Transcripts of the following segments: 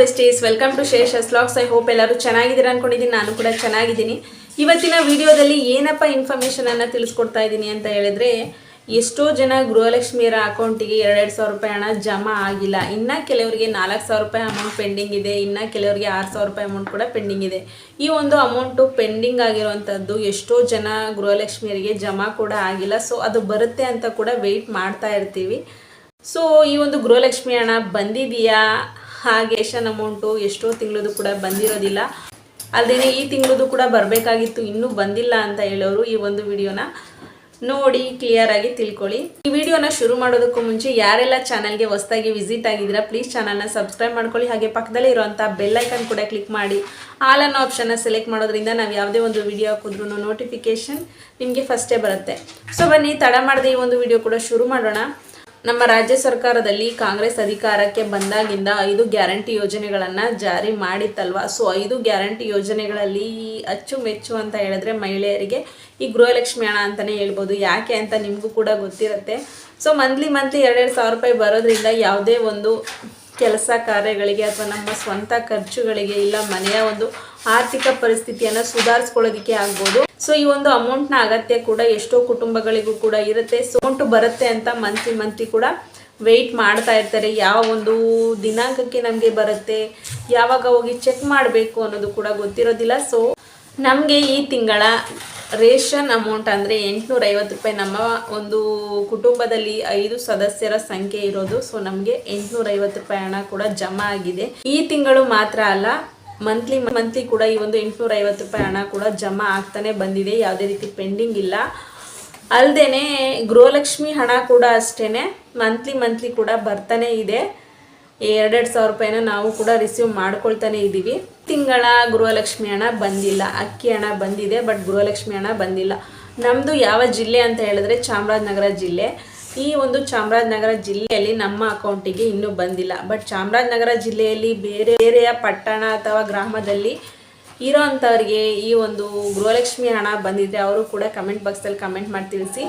Besties welcome to Shesh vlogs I hope ಎಲ್ಲರೂ ಚೆನ್ನಾಗಿದ್ದೀರಾ ಅನ್ಕೊಂಡಿದ್ದೀನಿ. ನಾನು ಕೂಡ ಚೆನ್ನಾಗಿದ್ದೀನಿ. ಇವತ್ತಿನ ವಿಡಿಯೋದಲ್ಲಿ ಏನಪ್ಪ ಇನ್ಫಾರ್ಮೇಷನನ್ನು ತಿಳಿಸ್ಕೊಡ್ತಾ ಇದ್ದೀನಿ ಅಂತ ಹೇಳಿದ್ರೆ, ಎಷ್ಟೋ ಜನ ಗೃಹಲಕ್ಷ್ಮಿಯರ ಅಕೌಂಟಿಗೆ ಎರಡೆರಡು ಸಾವಿರ ರೂಪಾಯಿ ಹಣ ಜಮಾ ಆಗಿಲ್ಲ. ಇನ್ನು ಕೆಲವರಿಗೆ ನಾಲ್ಕು ಸಾವಿರ ರೂಪಾಯಿ ಅಮೌಂಟ್ ಪೆಂಡಿಂಗ್ ಇದೆ. ಇನ್ನು ಕೆಲವರಿಗೆ ಆರು ಸಾವಿರ ರೂಪಾಯಿ ಅಮೌಂಟ್ ಕೂಡ ಪೆಂಡಿಂಗ್ ಇದೆ. ಈ ಒಂದು ಅಮೌಂಟು ಪೆಂಡಿಂಗ್ ಆಗಿರುವಂಥದ್ದು ಎಷ್ಟೋ ಜನ ಗೃಹಲಕ್ಷ್ಮಿಯರಿಗೆ ಜಮಾ ಕೂಡ ಆಗಿಲ್ಲ. ಸೊ ಅದು ಬರುತ್ತೆ ಅಂತ ಕೂಡ ವೆಯ್ಟ್ ಮಾಡ್ತಾ ಇರ್ತೀವಿ. ಸೊ ಈ ಒಂದು ಗೃಹಲಕ್ಷ್ಮಿ ಹಣ ಬಂದಿದೆಯಾ? ಹಾಗೆ ಎಷ್ಟನ್ ಅಮೌಂಟು ಎಷ್ಟೋ ತಿಂಗಳದು ಕೂಡ ಬಂದಿರೋದಿಲ್ಲ. ಅಲ್ಲದೇ ಈ ತಿಂಗಳದು ಕೂಡ ಬರಬೇಕಾಗಿತ್ತು, ಇನ್ನೂ ಬಂದಿಲ್ಲ ಅಂತ ಹೇಳೋರು ಈ ಒಂದು ವಿಡಿಯೋನ ನೋಡಿ ಕ್ಲಿಯರ್ ಆಗಿ ತಿಳ್ಕೊಳ್ಳಿ. ಈ ವಿಡಿಯೋನ ಶುರು ಮಾಡೋದಕ್ಕೂ ಮುಂಚೆ ಯಾರೆಲ್ಲ ಚಾನಲ್ಗೆ ಹೊಸದಾಗಿ ವಿಸಿಟ್ ಆಗಿದ್ದೀರಾ ಪ್ಲೀಸ್ ಚಾನಲ್ನ ಸಬ್ಸ್ಕ್ರೈಬ್ ಮಾಡ್ಕೊಳ್ಳಿ. ಹಾಗೆ ಪಕ್ಕದಲ್ಲೇ ಇರುವಂಥ ಬೆಲ್ಲೈಕನ್ ಕೂಡ ಕ್ಲಿಕ್ ಮಾಡಿ. ಆಲ್ ಅನ್ನೋ ಆಪ್ಷನ್ನ ಸೆಲೆಕ್ಟ್ ಮಾಡೋದ್ರಿಂದ ನಾವು ಯಾವುದೇ ಒಂದು ವಿಡಿಯೋ ಹಾಕಿದ್ರೂ ನೋಟಿಫಿಕೇಶನ್ ನಿಮಗೆ ಫಸ್ಟೇ ಬರುತ್ತೆ. ಸೊ ಬನ್ನಿ, ತಡ ಮಾಡದೆ ಈ ಒಂದು ವಿಡಿಯೋ ಕೂಡ ಶುರು ಮಾಡೋಣ. ನಮ್ಮ ರಾಜ್ಯ ಸರ್ಕಾರದಲ್ಲಿ ಕಾಂಗ್ರೆಸ್ ಅಧಿಕಾರಕ್ಕೆ ಬಂದಾಗಿಂದ ಐದು ಗ್ಯಾರಂಟಿ ಯೋಜನೆಗಳನ್ನು ಜಾರಿ ಮಾಡಿತ್ತಲ್ವ? ಸೊ ಐದು ಗ್ಯಾರಂಟಿ ಯೋಜನೆಗಳಲ್ಲಿ ಈ ಅಚ್ಚುಮೆಚ್ಚು ಅಂತ ಹೇಳಿದ್ರೆ ಮಹಿಳೆಯರಿಗೆ ಈ ಗೃಹಲಕ್ಷ್ಮಿ ಹಣ ಅಂತಲೇ ಹೇಳ್ಬೋದು. ಯಾಕೆ ಅಂತ ನಿಮಗೂ ಕೂಡ ಗೊತ್ತಿರುತ್ತೆ. ಸೊ ಮಂತ್ಲಿ ಮಂತ್ಲಿ ಎರಡೆರಡು ಸಾವಿರ ರೂಪಾಯಿ ಬರೋದ್ರಿಂದ ಯಾವುದೇ ಒಂದು ಕೆಲಸ ಕಾರ್ಯಗಳಿಗೆ ಅಥವಾ ನಮ್ಮ ಸ್ವಂತ ಖರ್ಚುಗಳಿಗೆ ಇಲ್ಲ, ಮನೆಯ ಒಂದು ಆರ್ಥಿಕ ಪರಿಸ್ಥಿತಿಯನ್ನ ಸುಧಾರಿಸ್ಕೊಳ್ಳೋದಕ್ಕೆ ಆಗ್ಬೋದು. ಸೊ ಈ ಒಂದು ಅಮೌಂಟ್ನ ಅಗತ್ಯ ಕೂಡ ಎಷ್ಟೋ ಕುಟುಂಬಗಳಿಗೂ ಕೂಡ ಇರುತ್ತೆ. ಸೊ ಬರುತ್ತೆ ಅಂತ ಮಂತ್ಲಿ ಮಂತ್ಲಿ ಕೂಡ ವೆಯ್ಟ್ ಮಾಡ್ತಾ ಇರ್ತಾರೆ. ಯಾವ ಒಂದು ದಿನಾಂಕಕ್ಕೆ ನಮಗೆ ಬರುತ್ತೆ, ಯಾವಾಗ ಹೋಗಿ ಚೆಕ್ ಮಾಡಬೇಕು ಅನ್ನೋದು ಕೂಡ ಗೊತ್ತಿರೋದಿಲ್ಲ. ಸೊ ನಮಗೆ ಈ ತಿಂಗಳ ರೇಷನ್ ಅಮೌಂಟ್ ಅಂದರೆ ಎಂಟುನೂರ ಐವತ್ತು ರೂಪಾಯಿ ನಮ್ಮ ಒಂದು ಕುಟುಂಬದಲ್ಲಿ ಐದು ಸದಸ್ಯರ ಸಂಖ್ಯೆ ಇರೋದು. ಸೊ ನಮಗೆ ಎಂಟುನೂರ ಐವತ್ತು ರೂಪಾಯಿ ಹಣ ಕೂಡ ಜಮಾ ಆಗಿದೆ. ಈ ತಿಂಗಳು ಮಾತ್ರ ಅಲ್ಲ ಮಂತ್ಲಿ ಮಂತ್ಲಿ ಕೂಡ ಈ ಒಂದು ಎಂಟುನೂರ ಐವತ್ತು ರೂಪಾಯಿ ಹಣ ಕೂಡ ಜಮಾ ಆಗ್ತಾನೆ ಬಂದಿದೆ. ಯಾವುದೇ ರೀತಿ ಪೆಂಡಿಂಗ್ ಇಲ್ಲ. ಅಲ್ಲದೆ ಗೃಹಲಕ್ಷ್ಮಿ ಹಣ ಕೂಡ ಅಷ್ಟೇ ಮಂತ್ಲಿ ಮಂತ್ಲಿ ಕೂಡ ಬರ್ತಾನೆ ಇದೆ. ಎರಡೆರಡು ಸಾವಿರ ರೂಪಾಯಿನ ನಾವು ಕೂಡ ರಿಸೀವ್ ಮಾಡ್ಕೊಳ್ತಾನೆ ಇದ್ದೀವಿ. ತಿಂಗಳ ಗೃಹಲಕ್ಷ್ಮಿ ಹಣ ಬಂದಿಲ್ಲ. ಅಕ್ಕಿ ಹಣ ಬಂದಿದೆ ಬಟ್ ಗೃಹಲಕ್ಷ್ಮಿ ಹಣ ಬಂದಿಲ್ಲ. ನಮ್ಮದು ಯಾವ ಜಿಲ್ಲೆ ಅಂತ ಹೇಳಿದ್ರೆ ಚಾಮರಾಜನಗರ ಜಿಲ್ಲೆ. ಈ ಒಂದು ಚಾಮರಾಜನಗರ ಜಿಲ್ಲೆಯಲ್ಲಿ ನಮ್ಮ ಅಕೌಂಟಿಗೆ ಇನ್ನೂ ಬಂದಿಲ್ಲ. ಬಟ್ ಚಾಮರಾಜನಗರ ಜಿಲ್ಲೆಯಲ್ಲಿ ಬೇರೆ ಬೇರೆಯ ಪಟ್ಟಣ ಅಥವಾ ಗ್ರಾಮದಲ್ಲಿ ಇರೋ ಅಂಥವ್ರಿಗೆ ಈ ಒಂದು ಗೃಹಲಕ್ಷ್ಮಿ ಹಣ ಬಂದಿದ್ದರೆ ಅವರು ಕೂಡ ಕಮೆಂಟ್ ಬಾಕ್ಸಲ್ಲಿ ಕಮೆಂಟ್ ಮಾಡಿ ತಿಳಿಸಿ.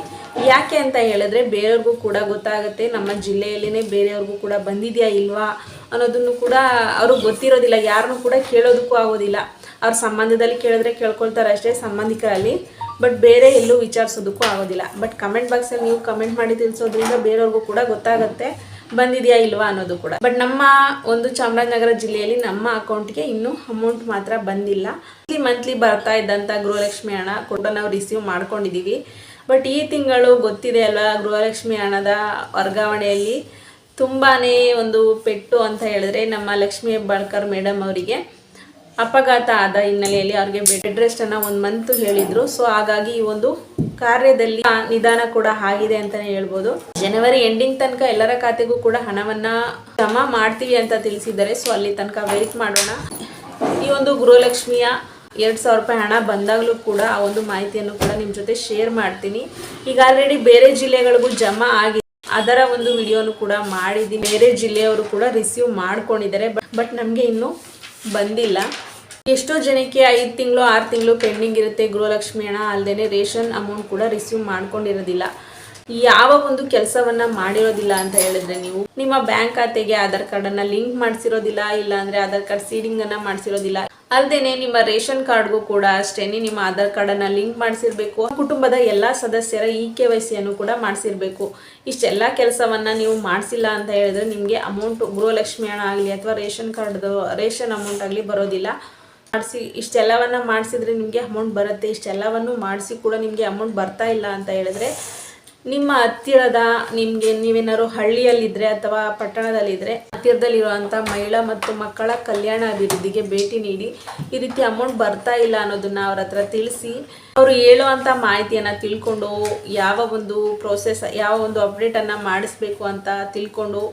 ಯಾಕೆ ಅಂತ ಹೇಳಿದ್ರೆ ಬೇರೆಯವ್ರಿಗೂ ಕೂಡ ಗೊತ್ತಾಗುತ್ತೆ. ನಮ್ಮ ಜಿಲ್ಲೆಯಲ್ಲಿನೇ ಬೇರೆಯವ್ರಿಗೂ ಕೂಡ ಬಂದಿದೆಯಾ ಇಲ್ವಾ ಅನ್ನೋದನ್ನು ಕೂಡ ಅವ್ರಿಗೆ ಗೊತ್ತಿರೋದಿಲ್ಲ. ಯಾರನ್ನೂ ಕೂಡ ಕೇಳೋದಕ್ಕೂ ಆಗೋದಿಲ್ಲ. ಅವ್ರ ಸಂಬಂಧದಲ್ಲಿ ಕೇಳಿದ್ರೆ ಕೇಳ್ಕೊಳ್ತಾರೆ ಅಷ್ಟೇ. ಸಂಬಂಧಿಕರಲ್ಲಿ ಬಟ್ ಬೇರೆ ಎಲ್ಲೂ ವಿಚಾರಿಸೋದಕ್ಕೂ ಆಗೋದಿಲ್ಲ. ಬಟ್ ಕಮೆಂಟ್ ಬಾಕ್ಸಲ್ಲಿ ನೀವು ಕಮೆಂಟ್ ಮಾಡಿ ತಿಳಿಸೋದ್ರಿಂದ ಬೇರೆಯವ್ರಿಗೂ ಕೂಡ ಗೊತ್ತಾಗುತ್ತೆ, ಬಂದಿದೆಯಾ ಇಲ್ವಾ ಅನ್ನೋದು ಕೂಡ. ಬಟ್ ನಮ್ಮ ಒಂದು ಚಾಮರಾಜನಗರ ಜಿಲ್ಲೆಯಲ್ಲಿ ನಮ್ಮ ಅಕೌಂಟ್ಗೆ ಇನ್ನೂ ಅಮೌಂಟ್ ಮಾತ್ರ ಬಂದಿಲ್ಲ. ಮಂತ್ಲಿ ಮಂತ್ಲಿ ಬರ್ತಾ ಇದ್ದಂಥ ಗೃಹಲಕ್ಷ್ಮಿ ಹಣ ಕೂಡ ನಾವು ರಿಸೀವ್ ಮಾಡ್ಕೊಂಡಿದ್ದೀವಿ ಬಟ್ ಈ ತಿಂಗಳು ಗೊತ್ತಿದೆ ಅಲ್ವಾ, ಗೃಹಲಕ್ಷ್ಮಿ ಹಣದ ವರ್ಗಾವಣೆಯಲ್ಲಿ ತುಂಬಾ ಒಂದು ಪೆಟ್ಟು ಅಂತ ಹೇಳಿದ್ರೆ ನಮ್ಮ ಲಕ್ಷ್ಮೀ ಹೆಬ್ಬಾಳ್ಕರ್ ಮೇಡಮ್ ಅವರಿಗೆ. ಅಪಘಾತ ಆದ ಹಿನ್ನೆಲೆಯಲ್ಲಿ ಅವ್ರಿಗೆ ಬೆಡ್ ರೆಸ್ಟ್ ಅನ್ನ ಒಂದು ಮಂತ್ ಹೇಳಿದ್ರು. ಸೊ ಹಾಗಾಗಿ ಈ ಒಂದು ಕಾರ್ಯದಲ್ಲಿ ನಿಧಾನ ಕೂಡ ಆಗಿದೆ ಅಂತಾನೆ ಹೇಳ್ಬೋದು. ಜನವರಿ ಎಂಡಿಂಗ್ ತನಕ ಎಲ್ಲರ ಖಾತೆಗೂ ಕೂಡ ಹಣವನ್ನ ಜಮಾ ಮಾಡ್ತೀವಿ ಅಂತ ತಿಳಿಸಿದ್ದಾರೆ. ಸೊ ಅಲ್ಲಿ ತನಕ ವೆಯ್ಟ್ ಮಾಡೋಣ. ಈ ಒಂದು ಗೃಹಲಕ್ಷ್ಮಿಯ ಎರಡು ಸಾವಿರ ರೂಪಾಯಿ ಹಣ ಬಂದಾಗಲೂ ಕೂಡ ಆ ಒಂದು ಮಾಹಿತಿಯನ್ನು ಕೂಡ ನಿಮ್ಮ ಜೊತೆ ಶೇರ್ ಮಾಡ್ತೀನಿ. ಈಗ ಆಲ್ರೆಡಿ ಬೇರೆ ಜಿಲ್ಲೆಗಳಿಗೂ ಜಮಾ ಆಗಿದೆ ಅದರ ಒಂದು ವಿಡಿಯೋನು ಕೂಡ ಮಾಡಿದ್ದೀನಿ. ಬೇರೆ ಜಿಲ್ಲೆಯವರು ಕೂಡ ರಿಸೀವ್ ಮಾಡ್ಕೊಂಡಿದ್ದಾರೆ. ಬಟ್ ನಮಗೆ ಇನ್ನೂ ಬಂದಿಲ್ಲ. ಎಷ್ಟೋ ಜನಕ್ಕೆ ಐದು ತಿಂಗಳು, ಆರು ತಿಂಗಳು ಪೆಂಡಿಂಗ್ ಇರುತ್ತೆ. ಗೃಹಲಕ್ಷ್ಮಿ ಹಣ ಅಲ್ಲದೆ ರೇಷನ್ ಅಮೌಂಟ್ ಕೂಡ ರಿಸೀವ್ ಮಾಡ್ಕೊಂಡಿರೋದಿಲ್ಲ. ಯಾವ ಒಂದು ಕೆಲಸವನ್ನ ಮಾಡಿರೋದಿಲ್ಲ ಅಂತ ಹೇಳಿದ್ರೆ ನೀವು ನಿಮ್ಮ ಬ್ಯಾಂಕ್ ಖಾತೆಗೆ ಆಧಾರ್ ಕಾರ್ಡನ್ನು ಲಿಂಕ್ ಮಾಡಿಸಿರೋದಿಲ್ಲ ಇಲ್ಲ ಅಂದ್ರೆ ಆಧಾರ್ ಕಾರ್ಡ್ ಸೀಡಿಂಗ್ ಅನ್ನ ಮಾಡಿಸಿರೋದಿಲ್ಲ. ಅಲ್ದೇನೆ ನಿಮ್ಮ ರೇಷನ್ ಕಾರ್ಡ್ಗೂ ಕೂಡ ಅಷ್ಟೇನೆ ನಿಮ್ಮ ಆಧಾರ್ ಕಾರ್ಡ್ ಅನ್ನ ಲಿಂಕ್ ಮಾಡಿಸಿರ್ಬೇಕು. ಕುಟುಂಬದ ಎಲ್ಲಾ ಸದಸ್ಯರ ಇ ಕೆ ವೈ ಸಿಯನ್ನು ಕೂಡ ಮಾಡಿಸಿರ್ಬೇಕು. ಇಷ್ಟೆಲ್ಲ ಕೆಲಸವನ್ನ ನೀವು ಮಾಡಿಸಿಲ್ಲ ಅಂತ ಹೇಳಿದ್ರೆ ನಿಮಗೆ ಅಮೌಂಟ್ ಗೃಹಲಕ್ಷ್ಮಿ ಹಣ ಆಗಲಿ ಅಥವಾ ರೇಷನ್ ಕಾರ್ಡ್ದು, ರೇಷನ್ ಅಮೌಂಟ್ ಆಗಲಿ ಬರೋದಿಲ್ಲ. ಮಾಡಿಸಿ, ಇಷ್ಟೆಲ್ಲವನ್ನ ಮಾಡಿಸಿದ್ರೆ ನಿಮಗೆ ಅಮೌಂಟ್ ಬರುತ್ತೆ. ಇಷ್ಟೆಲ್ಲವನ್ನು ಮಾಡಿಸಿ ಕೂಡ ನಿಮಗೆ ಅಮೌಂಟ್ ಬರ್ತಾ ಇಲ್ಲ ಅಂತ ಹೇಳಿದ್ರೆ ನಿಮ್ಮ ಹತ್ತಿರದ ನಿಮಗೆ ನೀವೇನಾದ್ರು ಹಳ್ಳಿಯಲ್ಲಿದ್ದರೆ ಅಥವಾ ಪಟ್ಟಣದಲ್ಲಿದ್ದರೆ ಹತ್ತಿರದಲ್ಲಿರುವಂಥ ಮಹಿಳಾ ಮತ್ತು ಮಕ್ಕಳ ಕಲ್ಯಾಣ ಅಭಿವೃದ್ಧಿಗೆ ಭೇಟಿ ನೀಡಿ, ಈ ರೀತಿ ಅಮೌಂಟ್ ಬರ್ತಾ ಇಲ್ಲ ಅನ್ನೋದನ್ನ ಅವ್ರ ಹತ್ರ ತಿಳಿಸಿ, ಅವರು ಹೇಳುವಂಥ ಮಾಹಿತಿಯನ್ನು ತಿಳ್ಕೊಂಡು ಯಾವ ಒಂದು ಪ್ರೋಸೆಸ್ ಯಾವ ಒಂದು ಅಪ್ಡೇಟನ್ನು ಮಾಡಿಸ್ಬೇಕು ಅಂತ ತಿಳ್ಕೊಂಡು,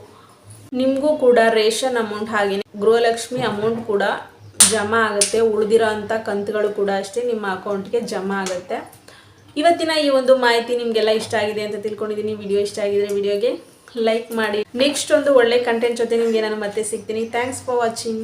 ನಿಮಗೂ ಕೂಡ ರೇಷನ್ ಅಮೌಂಟ್ ಹಾಗೆಯೇ ಗೃಹಲಕ್ಷ್ಮಿ ಅಮೌಂಟ್ ಕೂಡ ಜಮಾ ಆಗುತ್ತೆ, ಉಳಿದಿರೋ ಅಂಥ ಕಂತುಗಳು ಕೂಡ ಅಷ್ಟೇ ನಿಮ್ಮ ಅಕೌಂಟ್ಗೆ ಜಮಾ ಆಗುತ್ತೆ. ಇವತ್ತಿನ ಈ ಒಂದು ಮಾಹಿತಿ ನಿಮಗೆಲ್ಲ ಇಷ್ಟ ಆಗಿದೆ ಅಂತ ತಿಳ್ಕೊಂಡಿದ್ದೀನಿ. ವಿಡಿಯೋ ಇಷ್ಟ ಆಗಿದ್ರೆ ವಿಡಿಯೋಗೆ ಲೈಕ್ ಮಾಡಿ. ನೆಕ್ಸ್ಟ್ ಒಂದು ಒಳ್ಳೆ ಕಂಟೆಂಟ್ ಜೊತೆ ನಿಮಗೆ ನಾನು ಮತ್ತೆ ಸಿಗ್ತೀನಿ. Thanks for watching